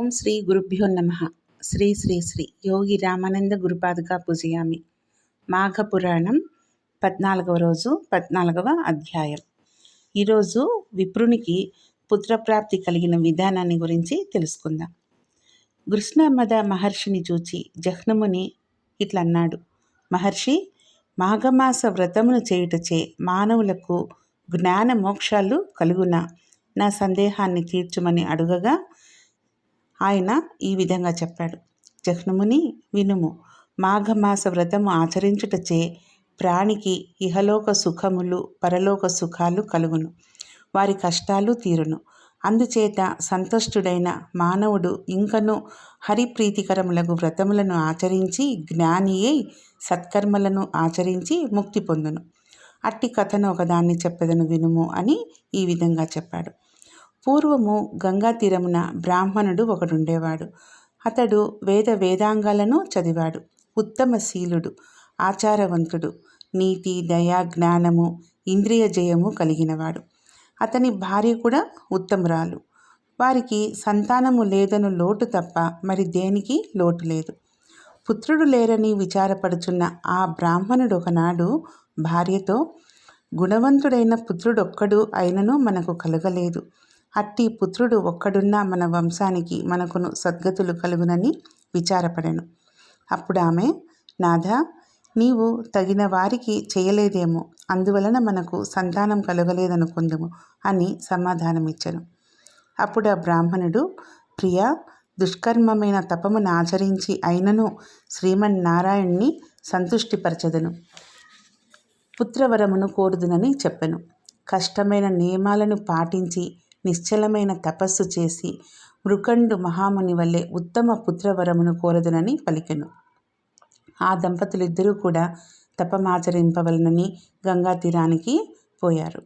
ఓం శ్రీ గురుభ్యో నమ. శ్రీ శ్రీ శ్రీ యోగి రామానంద గురుపాదుగా పూజయామి. మాఘ పురాణం పద్నాలుగవ రోజు పద్నాలుగవ అధ్యాయం. ఈరోజు విప్రునికి పుత్రప్రాప్తి కలిగిన విధానాన్ని గురించి తెలుసుకుందాం. కృష్ణమద మహర్షిని చూచి జహ్నముని ఇట్లన్నాడు మహర్షి మాఘమాస వ్రతమును చేయుటచే మానవులకు జ్ఞాన మోక్షాలు కలుగున? నా సందేహాన్ని తీర్చుమని అడుగగా ఆయన ఈ విధంగా చెప్పాడు. జహ్నముని వినుము. మాఘమాస వ్రతము ఆచరించుటచే ప్రాణికి ఇహలోక సుఖములు పరలోక సుఖాలు కలుగును. వారి కష్టాలు తీరును. అందుచేత సంతుష్టుడైన మానవుడు ఇంకను హరిప్రీతికరములకు వ్రతములను ఆచరించి జ్ఞానియై సత్కర్మలను ఆచరించి ముక్తి పొందును. అట్టి కథను ఒకదాన్ని చెప్పదను వినుము అని ఈ విధంగా చెప్పాడు. పూర్వము గంగా తీరమున బ్రాహ్మణుడు ఒకడుండేవాడు. అతడు వేద వేదాంగాలను చదివాడు. ఉత్తమశీలుడు ఆచారవంతుడు నీతి దయా జ్ఞానము ఇంద్రియ జయము కలిగినవాడు. అతని భార్య కూడా ఉత్తమురాలు. వారికి సంతానము లేదను లోటు తప్ప మరి దేనికి లోటు లేదు. పుత్రుడు లేరని విచారపడుచున్న ఆ బ్రాహ్మణుడు ఒకనాడు భార్యతో గుణవంతుడైన పుత్రుడొక్కడు అయినను మనకు కలగలేదు. అట్టి పుత్రుడు ఒక్కడున్నా మన వంశానికి మనకును సద్గతులు కలుగునని విచారపడెను. అప్పుడు ఆమె నాథ నీవు తగిన వారికి చేయలేదేమో అందువలన మనకు సంతానం కలగలేదనుకుందుము అని సమాధానమిచ్చను. అప్పుడు ఆ బ్రాహ్మణుడు ప్రియ దుష్కర్మమైన తపమును ఆచరించి అయినను శ్రీమన్నారాయణ్ణి సంతుష్టిపరచదను పుత్రవరమును కోరుదునని చెప్పెను. కష్టమైన నియమాలను పాటించి నిశ్చలమైన తపస్సు చేసి మృకండు మహాముని వల్లే ఉత్తమ పుత్రవరమును కోరదునని పలికెను. ఆ దంపతులిద్దరూ కూడా తపమాచరింపవలనని గంగా తీరానికి పోయారు.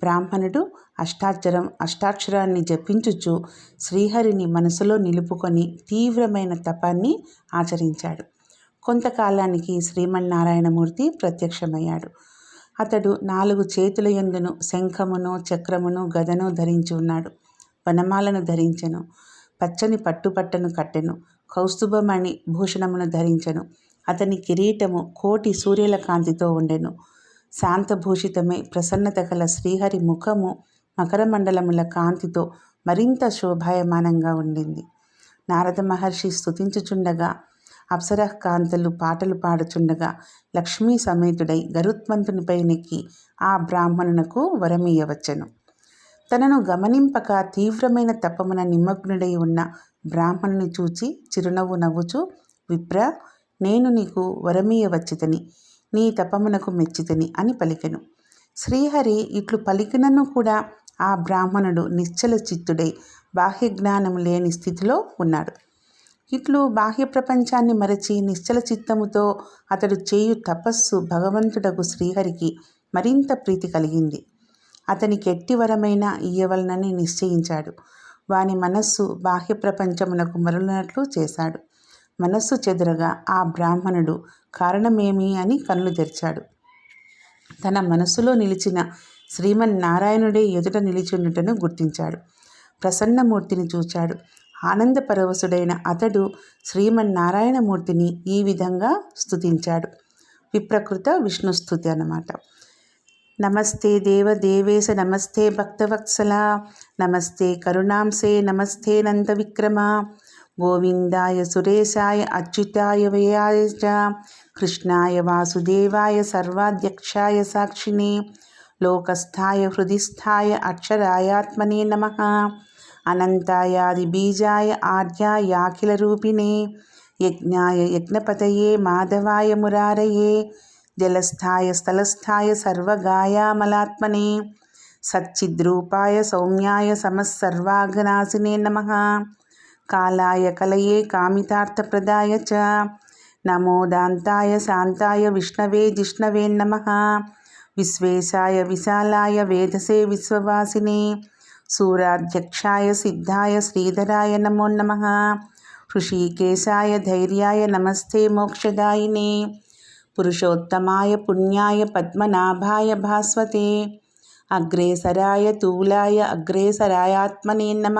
బ్రాహ్మణుడు అష్టాక్షరం అష్టాక్షరాన్ని జపించుచు శ్రీహరిని మనసులో నిలుపుకొని తీవ్రమైన తపాన్ని ఆచరించాడు. కొంతకాలానికి శ్రీమన్నారాయణమూర్తి ప్రత్యక్షమయ్యాడు. అతడు నాలుగు చేతుల ఎందును శంఖమును చక్రమును గదను ధరించి ఉన్నాడు. వనమాలను ధరించెను. పచ్చని పట్టుపట్టను కట్టెను. కౌస్తుభమణి భూషణమును ధరించెను. అతని కిరీటము కోటి సూర్యుల కాంతితో ఉండెను. శాంతభూషితమై ప్రసన్నత గల శ్రీహరి ముఖము మకరమండలముల కాంతితో మరింత శోభాయమానంగా ఉండింది. నారద మహర్షి స్థుతించుచుండగా అప్సరకాంతలు పాటలు పాడుచుండగా లక్ష్మీ సమేతుడై గరుత్మంతునిపై నెక్కి ఆ బ్రాహ్మణునకు వరమీయవచ్చను తనను గమనింపక తీవ్రమైన తపమున నిమగ్నుడై ఉన్న బ్రాహ్మణుని చూచి చిరునవ్వు నవ్వుచు విప్ర నేను నీకు వరమీయవచ్చితని నీ తపమునకు మెచ్చితని అని పలికెను. శ్రీహరి ఇట్లు పలికినను కూడా ఆ బ్రాహ్మణుడు నిశ్చల చిత్తుడై బాహ్య జ్ఞానం లేని స్థితిలో ఉన్నాడు. ఇట్లు బాహ్య ప్రపంచాన్ని మరచి నిశ్చల చిత్తముతో అతడు చేయు తపస్సు భగవంతుడకు శ్రీహరికి మరింత ప్రీతి కలిగింది. అతనికి ఎట్టి వరమైన ఇయ్యవలనని నిశ్చయించాడు. వాని మనస్సు బాహ్య ప్రపంచమునకు మరలినట్లు చేశాడు. మనస్సు చెదురగా ఆ బ్రాహ్మణుడు కారణమేమి అని కన్ను తెరిచాడు. తన మనస్సులో నిలిచిన శ్రీమన్నారాయణుడే ఎదుట నిలిచుండుటను గుర్తించాడు. ప్రసన్నమూర్తిని చూచాడు. ఆనందపరవశుడైన అతడు శ్రీమన్నారాయణమూర్తిని ఈ విధంగా స్తుతించాడు. విప్రకృత విష్ణుస్థుతి అన్నమాట. నమస్తే దేవ దేవేశ నమస్తే భక్తవత్సల నమస్తే కరుణాంసే నమస్తే నంద విక్రమ గోవిందాయ సురేశాయ అచ్యుతాయ వ్యయాయ కృష్ణాయ వాసుదేవాయ సర్వాధ్యక్షాయ సాక్షిణే లోకస్థాయ హృదిస్థాయ అక్షరాయాత్మనే నమ. అనంతాయాదిబీజాయ ఆద్యాయాఖిలరూపిణే యజ్ఞాయ యజ్ఞపతయే మాధవాయ మురారయే జలస్థాయ స్థలస్థాయ సర్వగాయామలాత్మనే సచ్చిద్రూపాయ సౌమ్యాయ సమస్సర్వాగనాశినే నమ. కాలాయ కలయే కామితార్థప్రదాయ చ నమోదాంతాయ శాంతాయ విష్ణవే జిష్ణవే నమ. విశ్వేశాయ విశాలాయ వేదసే విశ్వవాసినే సూరాధ్యక్షాయ సిద్ధాయ శ్రీధరాయ నమో నమ. హృషీకేశాయ ధైర్యాయ నమస్తే మోక్షదాయినే. పురుషోత్తమాయ పుణ్యాయ పద్మనాభాయ భాస్వతే. అగ్రేసరాయ తూలాయ అగ్రేసరాయాత్మనే నమ.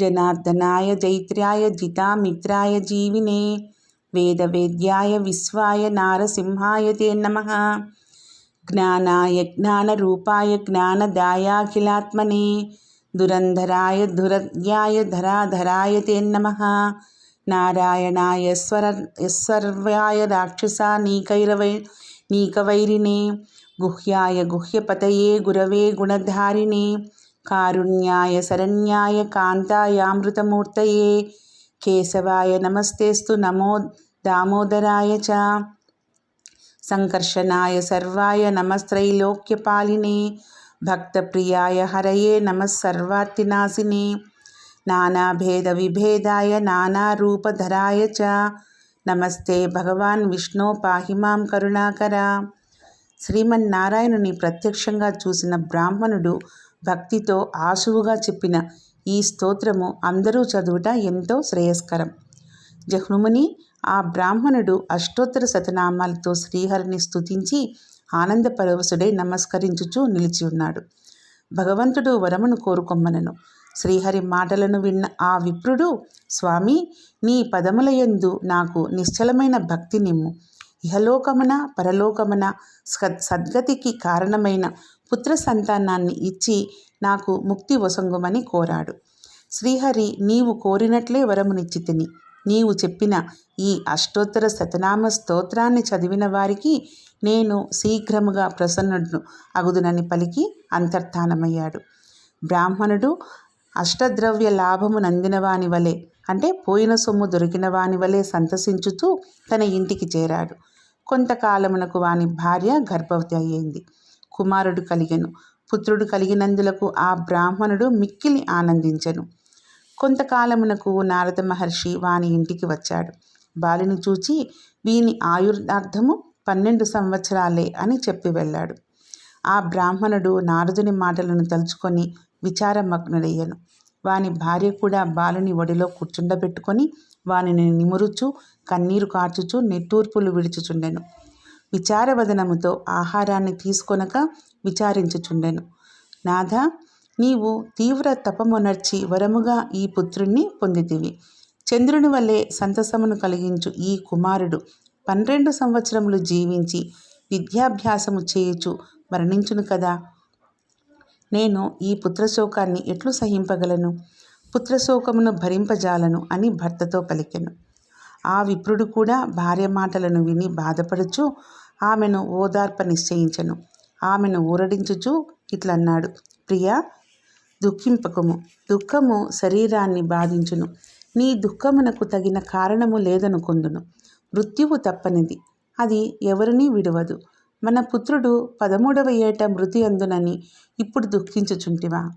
జనార్దనాయ జైత్ర్యాయ జితామిత్రాయ జీవినే. వేదవేద్యాయ విశ్వాయ నారసింహాయ తే నమ. జ్ఞానాయ జ్ఞాన రూపాయ జ్ఞానదాయాఖిలాత్మనే దురంధరాయ దురజ్ఞాయ ధరాధరాయ తే నమ నారాయణాయ స్వర యస్సర్వాయ రాక్షసా నీకైరవై నీకవైరినే గుహ్యాయ గుహ్యపతయే గురవే గుణధారిణే కారుణ్యాయ శరణ్యాయ కాంతాయామృతమూర్తయే కేశవాయ నమస్తేస్తు నమో దామోదరాయ చ సంకర్షణాయ సర్వాయ నమస్త్రైలోక్యపాలినే భక్తప్రియాయ హరయే నమస్సర్వార్తినాశినే నానాభేదవిభేదాయ నానారూపధరాయ చ. నమస్తే భగవాన్ విష్ణు పాహిమాం కరుణాకర. శ్రీమన్నారాయణుని ప్రత్యక్షంగా చూసిన బ్రాహ్మణుడు భక్తితో ఆశువుగా చెప్పిన ఈ స్తోత్రము అందరూ చదువుట ఎంతో శ్రేయస్కరం. జహ్నుముని ఆ బ్రాహ్మణుడు అష్టోత్తర శతనామాలతో శ్రీహరిని స్తుతించి ఆనందపరవశుడై నమస్కరించుచూ నిలిచి ఉన్నాడు. భగవంతుడు వరమును కోరుకొమ్మనను. శ్రీహరి మాటలను విన్న ఆ విప్రుడు స్వామి నీ పదములయందు నాకు నిశ్చలమైన భక్తి నిమ్ము. ఇహలోకమున పరలోకమున సద్గతికి కారణమైన పుత్ర సంతానాన్ని ఇచ్చి నాకు ముక్తి వసంగుమని కోరాడు. శ్రీహరి నీవు కోరినట్లే వరమునిచ్చి తిని. నీవు చెప్పిన ఈ అష్టోత్తర శతనామ స్తోత్రాన్ని చదివిన వారికి నేను శీఘ్రముగా ప్రసన్నుడును. అగుదునని పలికి అంతర్ధానమయ్యాడు. బ్రాహ్మణుడు అష్టద్రవ్య లాభము నందినవాని వలె అంటే పోయిన సొమ్ము దొరికిన వాని వలె సంతసించుతూ తన ఇంటికి చేరాడు. కొంతకాలమునకు వాని భార్య గర్భవతి అయ్యింది. కుమారుడు కలిగెను. పుత్రుడు కలిగినందులకు ఆ బ్రాహ్మణుడు మిక్కిలి ఆనందించెను. కొంతకాలమునకు నారద మహర్షి వాని ఇంటికి వచ్చాడు. బాలిని చూచి వీని ఆయుర్దార్థము పన్నెండు సంవత్సరాలే అని చెప్పి వెళ్ళాడు. ఆ బ్రాహ్మణుడు నారదుని మాటలను తలుచుకొని విచారమగ్నుడయ్యను. వాని భార్య కూడా బాలుని ఒడిలో కూర్చుండబెట్టుకొని వానిని నిమురుచు కన్నీరు కార్చుచు నిట్టూర్పులు విడుచుచుండెను. విచారవదనముతో ఆహారాన్ని తీసుకొనక విచారించుచుండెను. నాథ నీవు తీవ్ర తపమునర్చి వరముగా ఈ పుత్రుణ్ణి పొందితివి. చంద్రుని వల్లే సంతసమును కలిగించు ఈ కుమారుడు పన్నెండు సంవత్సరములు జీవించి విద్యాభ్యాసము చేయుచు మరణించును కదా. నేను ఈ పుత్రశోకాన్ని ఎట్లు సహింపగలను? పుత్రశోకమును భరింపజాలను అని భర్తతో పలికెను. ఆ విప్రుడు కూడా భార్య మాటలను విని బాధపడుచు ఆమెను ఓదార్ప నిశ్చయించను. ఆమెను ఊరడించుచు ఇట్లన్నాడు ప్రియా దుఃఖింపకము దుఃఖము శరీరాన్ని బాధించును. నీ దుఃఖమునకు తగిన కారణము లేదనుకుందును. మృత్యువు తప్పనిది. అది ఎవరినీ విడవదు. మన పుత్రుడు పదమూడవ ఏట మృతి అందునని ఇప్పుడు దుఃఖించుచుంటివా?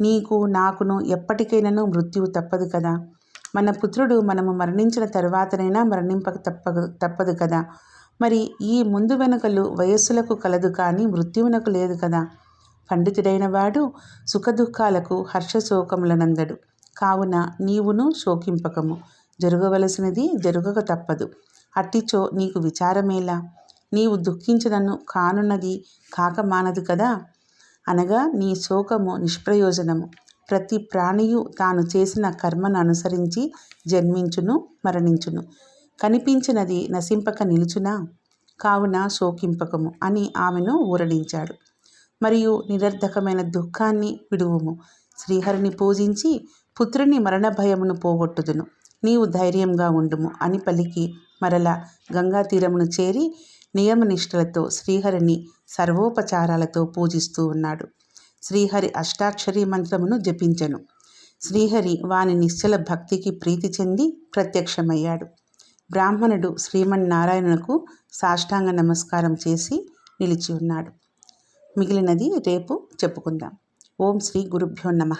నీకు నాకును ఎప్పటికైనాను మృత్యువు తప్పదు కదా? మన పుత్రుడు మనము మరణించిన తర్వాతనైనా మరణింపక తప్పదు తప్పదు కదా? మరి ఈ ముందు వెనుకలు వయస్సులకు కలదు కానీ మృత్యువునకు లేదు కదా? పండితుడైన వాడు సుఖదుఖాలకు హర్షశోకములనందడు. కావున నీవును శోకింపకము. జరగవలసినది జరుగక తప్పదు. అట్టిచో నీకు విచారమేలా? నీవు దుఃఖించినను కానున్నది కాక మానదు కదా? అనగా నీ శోకము నిష్ప్రయోజనము. ప్రతి ప్రాణియు తాను చేసిన కర్మను అనుసరించి జన్మించును మరణించును. కనిపించినది నశింపక నిలుచునా? కావున శోకింపకము అని ఆమెను ఊరడించాడు. మరియు నిరర్ధకమైన దుఃఖాన్ని విడువుము. శ్రీహరిని పూజించి పుత్రుని మరణ భయమును పోగొట్టుదును. నీవు ధైర్యంగా ఉండుము అని పలికి మరల గంగా తీరమును చేరి నియమనిష్టలతో శ్రీహరిని సర్వోపచారాలతో పూజిస్తూ ఉన్నాడు. శ్రీహరి అష్టాక్షరి మంత్రమును జపించను. శ్రీహరి వాని నిశ్చల భక్తికి ప్రీతి చెంది ప్రత్యక్షమయ్యాడు. బ్రాహ్మణుడు శ్రీమన్నారాయణకు సాష్టాంగ నమస్కారం చేసి నిలిచి ఉన్నాడు. మిగిలినది రేపు చెప్పుకుందాం. ఓం శ్రీ గురుభ్యో నమ.